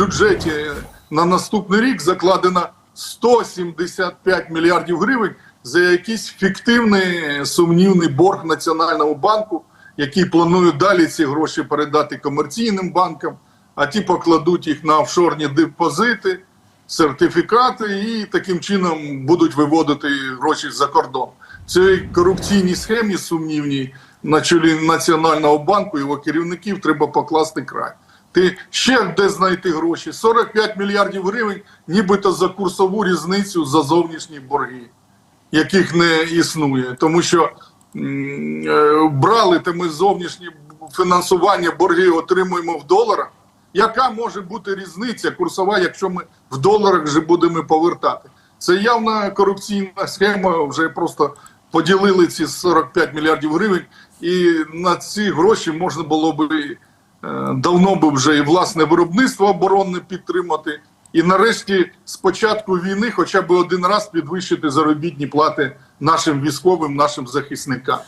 бюджеті на наступний рік закладено 175 мільярдів гривень за якийсь фіктивний сумнівний борг Національному банку, який планують далі ці гроші передати комерційним банкам, а ті покладуть їх на офшорні депозити, сертифікати і таким чином будуть виводити гроші за кордон. Цій корупційній схемі сумнівній на чолі Національного банку його керівників треба покласти край. Ти ще де знайти гроші? 45 мільярдів гривень, нібито за курсову різницю за зовнішні борги, яких не існує. Тому що е, брали те ми зовнішні фінансування, борги отримуємо в доларах. Яка може бути різниця курсова, якщо ми в доларах вже будемо повертати? Це явна корупційна схема. Вже просто поділили ці 45 мільярдів гривень, і на ці гроші можна було би давно би вже і власне виробництво оборонне підтримати, і нарешті з початку війни хоча б один раз підвищити заробітні плати нашим військовим, нашим захисникам.